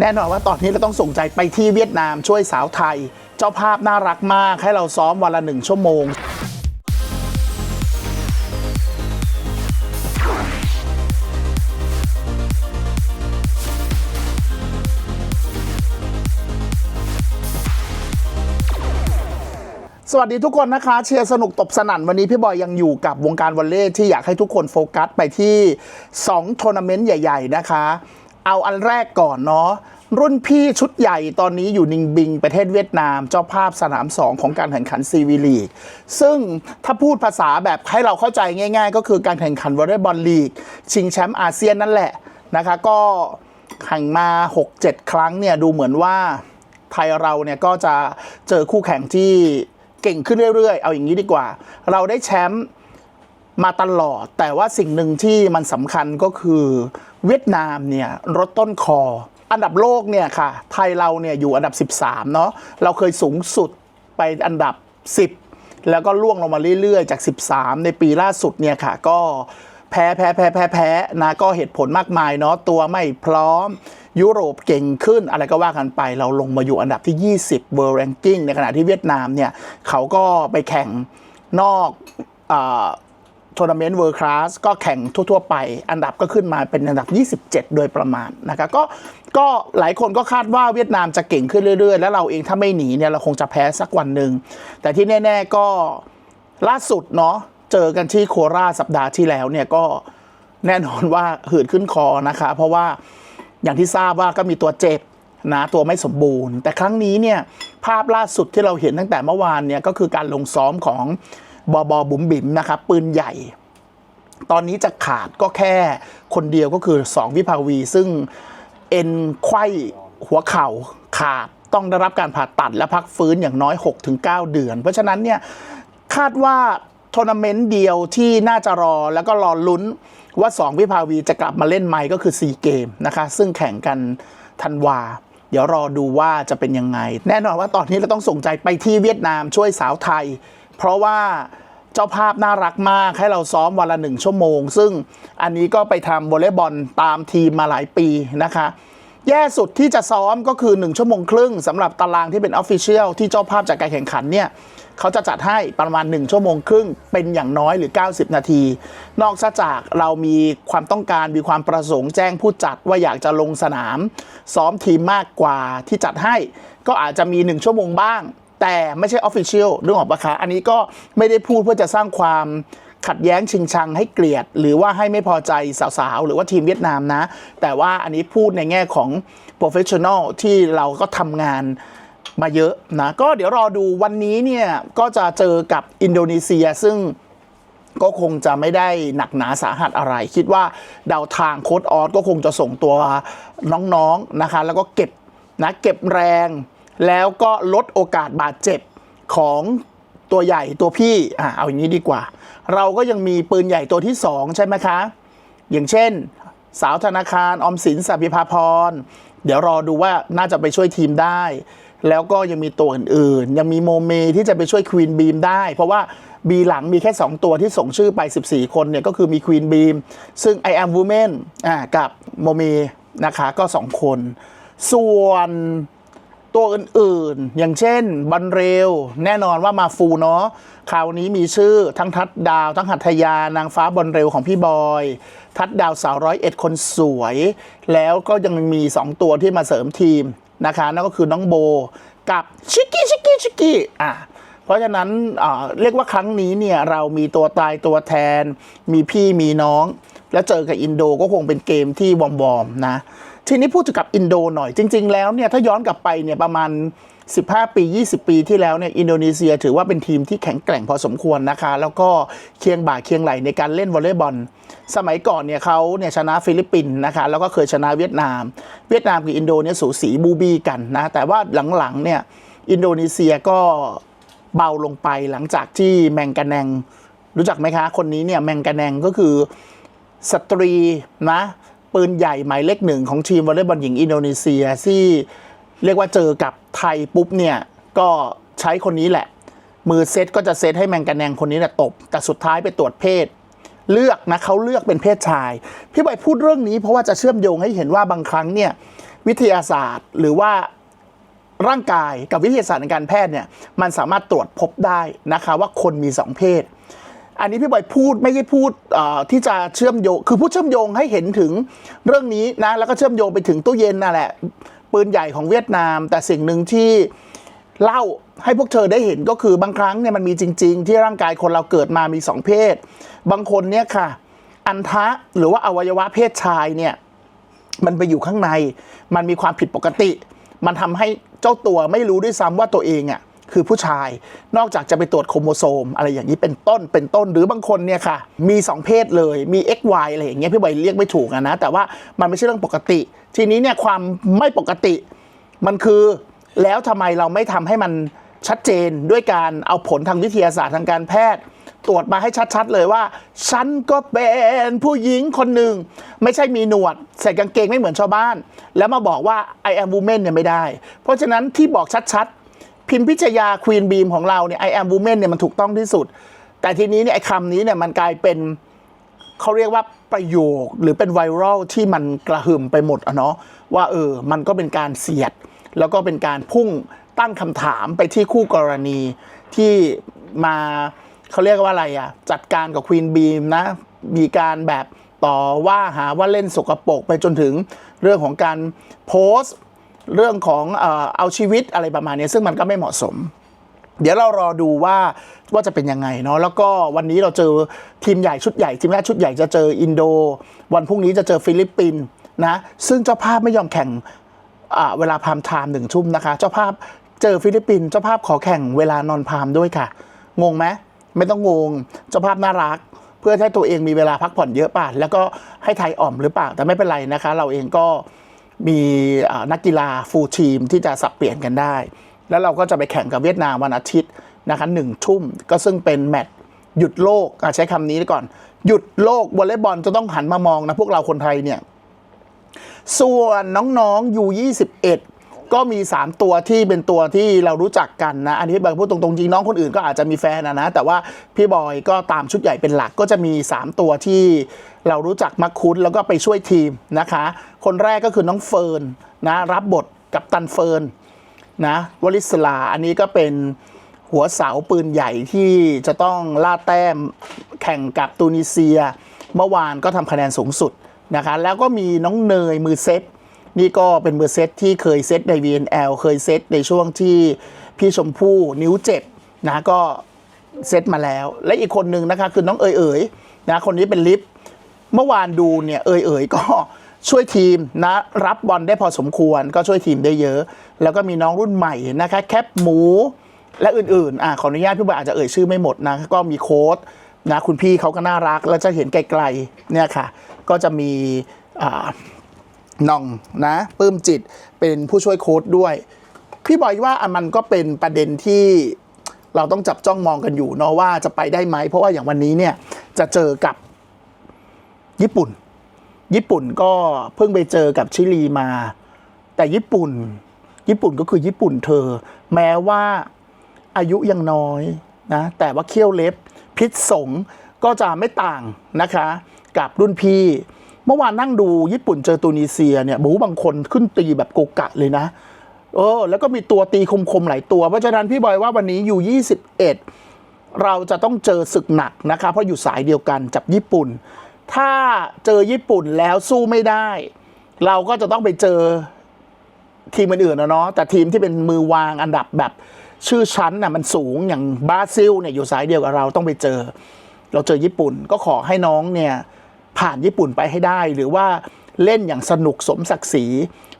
แน่นอนว่าตอนนี้เราต้องส่งใจไปที่เวียดนามช่วยสาวไทย เจ้าภาพน่ารักมากให้เราซ้อมวันละหนึ่งชั่วโมงสวัสดีทุกคนนะคะเชียร์สนุกตบสนั่นวันนี้พี่บอยยังอยู่กับวงการวอลเลย์ที่อยากให้ทุกคนโฟกัสไปที่ 2 ทัวร์นาเมนต์ใหญ่ ๆ นะคะ เอาอันแรกก่อนเนาะรุ่นพี่ชุดใหญ่ตอนนี้อยู่นิงบิง ประเทศเวียดนาม เจ้าภาพสนาม 2 ของการแข่งขันซีวีลีก ซึ่งถ้าพูดภาษาแบบให้เราเข้าใจง่าย ๆ ก็คือการแข่งขันวอลเลย์บอลลีก ชิงแชมป์อาเซียนนั่นแหละนะคะก็แข่งมา 6-7 ครั้งเนี่ยดูเหมือนว่าไทยเราเนี่ยก็จะเจอคู่แข่งที่เก่งขึ้นเรื่อยๆ เอาอย่างนี้ดีกว่า เราได้แชมป์มาตลอด แต่ว่าสิ่งหนึ่งที่มันสำคัญก็คือ เวียดนามเนี่ยลดต้นคอ อันดับโลกเนี่ยค่ะ ไทยเราเนี่ยอยู่อันดับ 13 เนาะเราเคยสูงสุดไปอันดับ 10 แล้วก็ล่วงลงมาเรื่อยๆ จาก 13 ในปีล่าสุดเนี่ยค่ะ ก็แพ้แพ้แพ้แพ้แพ้นะก็เหตุผลมากมายเนาะตัวไม่พร้อมยุโรปเก่งขึ้นอะไรก็ว่ากันไปเราลงมาอยู่อันดับที่ 20 World Ranking ในขณะที่เวียดนามเนี่ยเขาก็ไปแข่งนอก ทัวร์นาเมนต์เวิร์คลาสก็แข่งทั่ว ๆ ไป อันดับก็ขึ้นมาเป็นอันดับ 27 โดยประมาณนะครับก็ก็หลายคนก็คาดว่าเวียดนามจะเก่งขึ้นเรื่อย ๆ แล้วเราเองถ้าไม่หนีเนี่ยเราคงจะแพ้สักวันหนึ่งแต่ที่แน่ ๆก็ล่าสุดเนาะเจอกันที่โคราชสัปดาห์ที่แล้วเนี่ยก็แน่นอนว่าหืดขึ้นคอนะคะ เพราะว่าอย่างที่ทราบว่าก็มีตัวเจ็บนะตัวไม่สมบูรณ์ แต่ครั้งนี้เนี่ยภาพล่าสุดที่เราเห็นตั้งแต่เมื่อวานเนี่ยก็คือการลงซ้อมของ บอบอบุ๋มบิ๋มนะครับปืนใหญ่ ตอนนี้จะขาดก็แค่คนเดียวก็คือ 2 วิภาวี ซึ่งเอ็นไข้หัวเข่าขาดต้องได้รับการผ่าตัดและพักฟื้นอย่างน้อย 6-9 เดือน เพราะฉะนั้นเนี่ยคาดว่าทัวร์นาเมนต์เดียวที่น่าจะรอแล้วก็รอลุ้นว่า 2 วิภาวีจะกลับมาเล่นใหม่ก็คือซีเกมนะคะ ซึ่งแข่งกันธันวา เดี๋ยวรอดูว่าจะเป็นยังไง แน่นอนว่าตอนนี้เราต้องส่งใจไปที่เวียดนามช่วยสาวไทย เพราะว่าเจ้าภาพน่ารักมากให้เราซ้อมวันละหนึ่งชั่วโมง ซึ่งอันนี้ก็ไปทำวอลเลย์บอลตามทีมมาหลายปีนะคะ แย่สุดที่จะซ้อมก็คือ 1 ชั่วโมงครึ่งสำหรับตารางที่เป็นออฟฟิเชียลที่เจ้าภาพจากการแข่งขันเนี่ยเขาจะจัดให้ประมาณ 1 ชั่วโมงครึ่ง เป็นอย่างน้อยหรือ 90 นาที นอกจากเรามีความต้องการมีความประสงค์แจ้งผู้จัดว่าอยากจะลงสนาม ซ้อมทีมมากกว่าที่จัดให้ ก็อาจจะมี 1 ชั่วโมงบ้าง แต่ไม่ใช่ออฟฟิเชียลเรื่องของปะคะอันนี้ก็ไม่ได้พูดเพื่อจะสร้างความขัดแย้งชิงชังให้เกลียด หรือว่าให้ไม่พอใจสาวๆ หรือว่าทีมเวียดนามนะ แต่ว่าอันนี้พูดในแง่ของ professional ที่เราก็ทำงานมาเยอะนะ ก็เดี๋ยวรอดูวันนี้เนี่ย ก็จะเจอกับอินโดนีเซียซึ่งก็คงจะไม่ได้หนักหนาสาหัสอะไร คิดว่าเดาทางโค้ดออสก็คงจะส่งตัวน้องๆนะคะ แล้วก็เก็บนะเก็บแรง แล้วก็ลดโอกาสบาดเจ็บของตัวใหญ่ตัวพี่อ่าเอาอย่างนี้ดีกว่า เราก็ยังมีปืนใหญ่ตัวที่ 2 ใช่ไหมคะ อย่างเช่น สาวธนาคารออมสินสัพพิพาพร เดี๋ยวรอดูว่าน่าจะไปช่วยทีมได้ แล้วก็ยังมีตัวอื่นๆ ยังมีโมเมที่จะไปช่วยควีนบีมได้ เพราะว่าบีหลังมีแค่ 2 ตัวที่ส่งชื่อไป 14 คนเนี่ยก็คือมีควีนบีมซึ่ง I am woman อ่ากับโมเมนะคะก็ 2 คน ส่วน ตัวอื่นๆ อย่างเช่นบันเรวแน่นอนว่ามาฟูเนาะคราวนี้มีชื่อทั้งทัดดาว ทั้งหัตถยานางฟ้าบอลเร็วของพี่บอย ทัดดาวสาวร้อยเอ็ดคนสวย แล้วก็ยังมี 2 ตัวที่มาเสริมทีมนะคะนั่นก็คือน้องโบกับชิกกี้ชิกกี้ชิกกี้อะเพราะฉะนั้นเรียกว่าครั้งนี้เนี่ยเรามีตัวตายตัวแทน มีพี่มีน้อง แล้วเจอกับอินโดก็คงเป็นเกมที่วอมๆนะ ทีนี้พูดถึงกับอินโดหน่อยจริง ๆ แล้วเนี่ยถ้าย้อนกลับไปเนี่ยประมาณ 15 ปี 20 ปีที่แล้วเนี่ยอินโดนีเซียถือว่าเป็นทีมที่แข็งแกร่งพอสมควรนะคะ แล้วก็เคียงบ่าเคียงไหลในการเล่นวอลเลย์บอล สมัยก่อนเนี่ยเขาเนี่ยชนะฟิลิปปินส์นะคะแล้วก็เคยชนะเวียดนาม เวียดนามกับอินโดเนี่ยสูสีบูบีกันนะแต่ว่าหลังๆเนี่ยอินโดนีเซียก็เบาลงไปหลังจากที่แมงกะแนง รู้จักไหมคะ คนนี้เนี่ยแมงกะแนงก็คือสตรีนะ ปืนใหญ่หมายเลขหนึ่งของทีมวอลเลย์บอลหญิงอินโดนีเซียที่เรียกว่าเจอกับไทยปุ๊บเนี่ยก็ใช้คนนี้แหละ มือเซตก็จะเซตให้แมงกะแนงคนนี้แหละตบ แต่สุดท้ายไปตรวจเพศ เลือกนะเขาเลือกเป็นเพศชาย พี่ใบพูดเรื่องนี้เพราะว่าจะเชื่อมโยงให้เห็นว่าบางครั้งเนี่ยวิทยาศาสตร์หรือว่าร่างกายกับวิทยาศาสตร์ในการแพทย์เนี่ยมันสามารถตรวจพบได้นะคะว่าคนมีสองเพศ อันนี้พี่บอยพูดไม่ใช่พูดที่จะเชื่อมโยง คือพูดเชื่อมโยงให้เห็นถึงเรื่องนี้นะ แล้วก็เชื่อมโยงไปถึงตู้เย็นนั่นแหละ ปืนใหญ่ของเวียดนาม แต่สิ่งหนึ่งที่เล่าให้พวกเธอได้เห็นก็คือบางครั้งเนี่ยมันมีจริง ๆ ที่ร่างกายคนเราเกิดมามีสองเพศ บางคนเนี่ยค่ะ อันทะหรือว่าอวัยวะเพศชายเนี่ยมันไปอยู่ข้างใน มันมีความผิดปกติ มันทำให้เจ้าตัวไม่รู้ด้วยซ้ำว่าตัวเองอะ คือผู้ชาย นอกจากจะไปตรวจโครโมโซม อะไรอย่างนี้เป็นต้นเป็นต้นหรือบางคนเนี่ยค่ะ มี 2 เพศเลยมี XY อะไรอย่างเงี้ยพี่บเรียกไม่ถูกอะนะ แต่ว่ามันไม่ใช่เรื่องปกติ ทีนี้เนี่ยความไม่ปกติมันคือแล้วทำไมเราไม่ทำให้มันชัดเจนด้วยการเอาผลทางวิทยาศาสตร์ทางการแพทย์ ตรวจมาให้ชัดๆเลยว่า ฉันก็เป็นผู้หญิงคนหนึ่ง ไม่ใช่มีหนวด ใส่กางเกงไม่เหมือนชาวบ้าน แล้วมาบอกว่า I am woman เนี่ยไม่ได้ เพราะฉะนั้นที่บอกชัดๆ พิมพิชยาควีนบีมของเราเนี่ย I am woman เนี่ยมันถูกต้องที่สุด แต่ทีนี้เนี่ยไอ้คำนี้เนี่ยมันกลายเป็นเขาเรียกว่าประโยคหรือเป็นไวรัลที่มันกระหึ่มไปหมดอะเนาะว่าเออ มันก็เป็นการเสียด แล้วก็เป็นการพุ่งตั้งคำถามไปที่คู่กรณีที่มาเขาเรียกว่าอะไรอะจัดการกับควีนบีมนะ มีการแบบต่อว่าหาว่าเล่นสกปรกไปจนถึงเรื่องของการโพสต์ เรื่องของเอาชีวิตอะไรประมาณนี้ซึ่งมันก็ไม่เหมาะสม เดี๋ยวเรารอดูว่าว่าจะเป็นยังไงเนาะแล้วก็วันนี้เราเจอทีมใหญ่ชุดใหญ่ทีมแรกชุดใหญ่จะเจออินโด วันพรุ่งนี้จะเจอฟิลิปปินส์นะซึ่งเจ้าภาพไม่ยอมแข่งเวลาพามไทม์หนึ่งทุ่มนะคะ เจ้าภาพเจอฟิลิปปินส์เจ้าภาพขอแข่งเวลานอนพามด้วยค่ะ งงไหมไม่ต้องงง เจ้าภาพน่ารัก เพื่อให้ตัวเองมีเวลาพักผ่อนเยอะป่ะแล้วก็ให้ไทยอ่อมหรือเปล่าแต่ไม่เป็นไรนะคะ เราเองก็ มีนักกีฬาฟูลทีมที่จะสับเปลี่ยนกันได้ แล้วเราก็จะไปแข่งกับเวียดนามวันอาทิตย์นะคะหนึ่งทุ่มก็ซึ่งเป็นแมตช์หยุดโลกใช้คำนี้ก่อน หยุดโลกวอลเลย์บอลจะต้องหันมามองนะพวกเราคนไทยเนี่ยส่วนน้องๆอยู่ 21 ก็มี 3 ตัวที่เป็นตัวที่เรารู้จักกันนะ อันนี้พี่บอยพูดตรงๆจริงน้องคนอื่นก็อาจจะมีแฟนนะนะ แต่ว่าพี่บอยก็ตามชุดใหญ่เป็นหลักก็จะมี 3 ตัวที่เรารู้จักมักคุ้นแล้วก็ไปช่วยทีมนะคะ คนแรกก็คือน้องเฟิร์นนะรับบทกับตันเฟิร์นนะวลิสลาอันนี้ก็เป็นหัวเสาปืนใหญ่ที่จะต้องล่าแต้มแข่งกับตูนิเซีย เมื่อวานก็ทำคะแนนสูงสุดนะคะแล้วก็มีน้องเนยมือเซต นี่ก็เป็นมือร์เซตที่เคยเซตใน VNL เคยเซตในช่วงที่พี่ชมพู่นิ้วเจ็บนะก็เซตมาแล้ว และอีกคนหนึ่งนะคะคือน้องเอ๋ยเอ๋ยนะคนนี้เป็นลิฟเมื่อวานดูเนี่ยเอ่ยเอ่ยก็ช่วยทีมนะรับบอลได้พอสมควรก็ช่วยทีมได้เยอะ แล้วก็มีน้องรุ่นใหม่นะคะแคปหมู และอื่นๆอะขออนุญาตพี่บอยอาจจะเอ่ยชื่อไม่หมดนะก็มีโค้ดนะคุณพี่เขาก็น่ารัก แล้วจะเห็นไกลๆเนี่ยค่ะ ก็จะมีอ่า น้องนะปลื้มจิตเป็นผู้ช่วยโค้ดด้วย พี่บอยว่าอมันก็เป็นประเด็นที่เราต้องจับจ้องมองกันอยู่เนาะว่าจะไปได้ไหม เพราะว่าอย่างวันนี้เนี่ยจะเจอกับญี่ปุ่น ญี่ปุ่นก็เพิ่งไปเจอกับชิลีมา แต่ญี่ปุ่น ญี่ปุ่นก็คือญี่ปุ่นเธอ แม้ว่าอายุยังน้อยนะแต่ว่าเขี้ยวเล็บพิษสงก็จะไม่ต่างนะคะ กับรุ่นพี่ มื่อวานนั่งดูญี่ปุ่นเจอตูนิเซียเนี่ยบูบางคนขึ้นตีแบบโกกะเลยนะ เออ แล้วก็มีตัวตีคมๆหลายตัว เพราะฉะนั้นพี่บอยว่าวันนี้อยู่ 21 เราจะต้องเจอศึกหนักนะคะเพราะอยู่สายเดียวกันจับญี่ปุ่น ถ้าเจอญี่ปุ่นแล้วสู้ไม่ได้ เราก็จะต้องไปเจอทีมอื่นๆนะเนาะแต่ทีมที่เป็นมือวางอันดับแบบชื่อชั้นน่ะมันสูงอย่างบราซิลเนี่ยอยู่สายเดียวกับเราต้องไปเจอ เราเจอญี่ปุ่นก็ขอให้น้องเนี่ย ผ่านญี่ปุ่นไปให้ได้ หรือว่าเล่นอย่างสนุกสมศักดิ์ศรี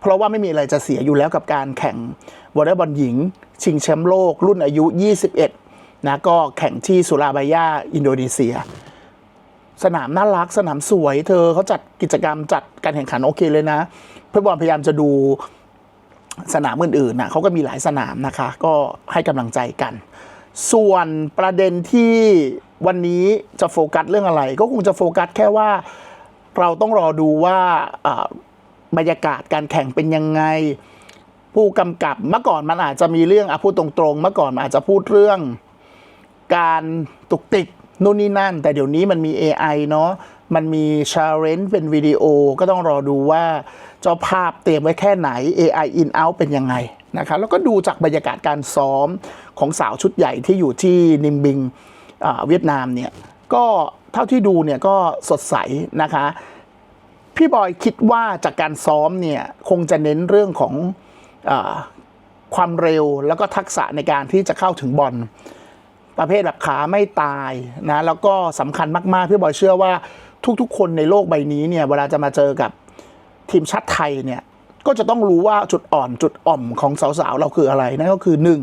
เพราะว่าไม่มีอะไรจะเสียอยู่แล้วกับการแข่งวอลเลย์บอลหญิง ชิงแชมป์โลก รุ่นอายุ 21 นะก็แข่งที่สุราบายาอินโดนีเซีย สนามน่ารักสนามสวย เธอเขาจัดกิจกรรมจัดการแข่งขันโอเคเลยนะเพื่อบอลพยายามจะดูสนามอื่นๆนะเขาก็มีหลายสนามนะคะ ก็ให้กำลังใจกัน ส่วนประเด็นที่ วันนี้จะโฟกัสเรื่องอะไร ก็คงจะโฟกัสแค่ว่าเราต้องรอดูว่าบรรยากาศการแข่งเป็นยังไง ผู้กำกับเมื่อก่อนมันอาจจะมีเรื่องอะพูดตรงๆ เมื่อก่อนมันอาจจะพูดเรื่อง การตุกติกนู่นนี่นั่น แต่เดี๋ยวนี้มันมี AI เนาะมันมี challenge เป็นวิดีโอก็ต้องรอดูว่าเจ้าภาพเตรียมไว้แค่ไหน AI in out เป็นยังไงนะครับแล้วก็ดูจากบรรยากาศการซ้อมของสาวชุดใหญ่ที่อยู่ที่นิมบิง เวียดนามเนี่ยก็เท่าที่ดูเนี่ยก็สดใสนะคะ พี่บอยคิดว่าจากการซ้อมเนี่ยคงจะเน้นเรื่องของอความเร็วแล้วก็ทักษะในการที่จะเข้าถึงบอลประเภทแบบขาไม่ตายนะแล้วก็สำคัญมากๆ พี่บอยเชื่อว่าทุกๆ คนในโลกใบนี้เนี่ยเวลาจะมาเจอกับทีมชาติไทยเนี่ยก็จะต้องรู้ว่าจุดอ่อนจุดอ่อมของสาวๆ เราคืออะไรนั่นก็คือหนึ่ง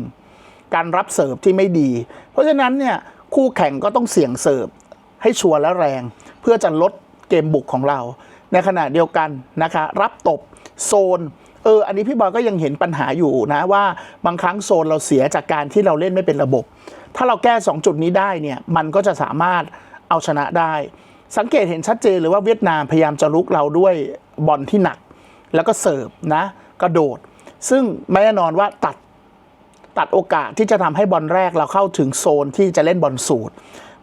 การรับเสิร์ฟที่ไม่ดี เพราะฉะนั้นเนี่ย คู่แข่งก็ต้องเสี่ยงเสิร์ฟให้ชัวร์และแรง เพื่อจะลดเกมบุกของเรา ในขณะเดียวกันนะคะ รับตบโซนเอออันนี้พี่บอยก็ยังเห็นปัญหาอยู่นะว่าบางครั้งโซนเราเสียจากการที่เราเล่นไม่เป็นระบบ ถ้าเราแก้ 2 จุดนี้ได้เนี่ยมันก็จะสามารถเอาชนะได้ สังเกตเห็นชัดเจนเลยว่าเวียดนามพยายามจะลุกเราด้วยบอลที่หนัก แล้วก็เสิร์ฟนะกระโดด ซึ่งแน่นอนว่าตัด ตัดโอกาสที่จะทำให้บอลแรกเราเข้าถึงโซนที่จะเล่นบอลสูตร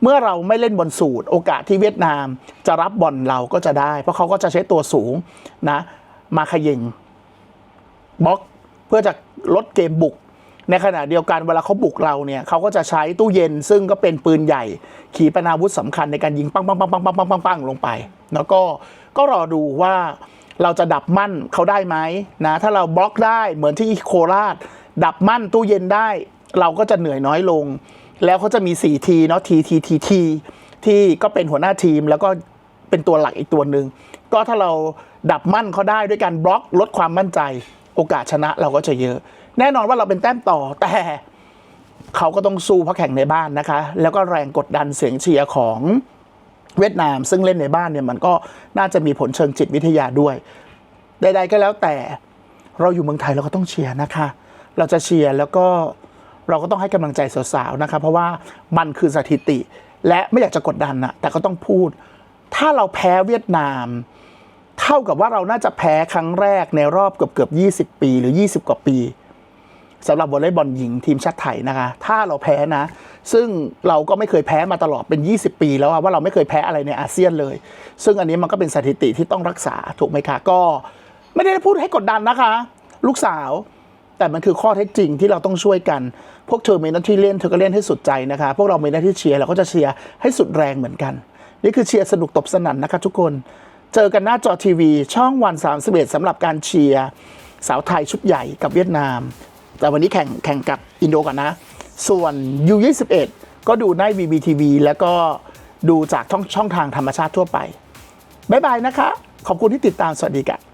เมื่อเราไม่เล่นบอลสูตร โอกาสที่เวียดนามจะรับบอลเราก็จะได้ เพราะเขาก็จะใช้ตัวสูงนะมาขยิงบล็อกเพื่อจะลดเกมบุก ในขณะเดียวกันเวลาเขาบุกเราเนี่ยเขาก็จะใช้ตู้เย็น ซึ่งก็เป็นปืนใหญ่ ขีปนาวุธสำคัญในการยิงปังปังปังปังปังปังปังปังลงไป แล้วก็ก็รอดูว่าเราจะดับมั่นเขาได้ไหมนะถ้าเราบล็อกได้เหมือนที่โคราช ดับมั่นตู้เย็นได้ เราก็จะเหนื่อยน้อยลง แล้วเขาจะมี4ทีเนาะทีทีทีทีที่ก็เป็นหัวหน้าทีมแล้วก็เป็นตัวหลักอีกตัวหนึ่งก็ถ้าเราดับมั่นเขาได้ด้วยการบล็อกลดความมั่นใจ โอกาสชนะเราก็จะเยอะ แน่นอนว่าเราเป็นแต้มต่อแต่เขาก็ต้องสู้เพราะแข่งในบ้านนะคะ แล้วก็แรงกดดันเสียงเชียร์ของเวียดนาม ซึ่งเล่นในบ้านเนี่ยมันก็น่าจะมีผลเชิงจิตวิทยาด้วย ใด ๆ ก็แล้วแต่เราอยู่เมืองไทยเราก็ต้องเชียร์นะคะ เราจะเชียร์แล้วก็เราก็ต้องให้กำลังใจสาวๆนะคะเพราะว่ามันคือสถิติ และไม่อยากจะกดดันนะแต่ก็ต้องพูด ถ้าเราแพ้เวียดนาม เท่ากับว่าเราน่าจะแพ้ครั้งแรกในรอบเกือบเกือบ 20 ปีหรือ 20 กว่าปีสำหรับวอลเลย์บอลหญิงทีมชาติไทยนะคะ ถ้าเราแพ้นะ ซึ่งเราก็ไม่เคยแพ้มาตลอดเป็น 20 ปี แล้วว่าเราไม่เคยแพ้อะไรในอาเซียนเลย ซึ่งอันนี้มันก็เป็นสถิติที่ต้องรักษาถูกไหมคะก็ ไม่ได้พูดให้กดดันนะคะ ลูกสาว แต่มันคือข้อเท็จจริงที่เราต้องช่วยกัน พวกเธอมีหน้าที่เล่นเธอก็เล่นให้สุดใจนะคะ พวกเรามีหน้าที่เชียร์เราก็จะเชียร์ให้สุดแรงเหมือนกัน นี่คือเชียร์สนุกตบสนั่นนะคะทุกคน เจอกันหน้าจอทีวี ช่องวัน31สำหรับการเชียร์สาวไทยชุดใหญ่กับเวียดนาม แต่วันนี้แข่งแข่งกับอินโดก่อนนะ ส่วน U21 ก็ดูใน VBTV แล้วก็ดูจากช่องช่องทางธรรมชาติทั่วไปบ๊ายบายนะคะ ขอบคุณที่ติดตามสวัสดีค่ะ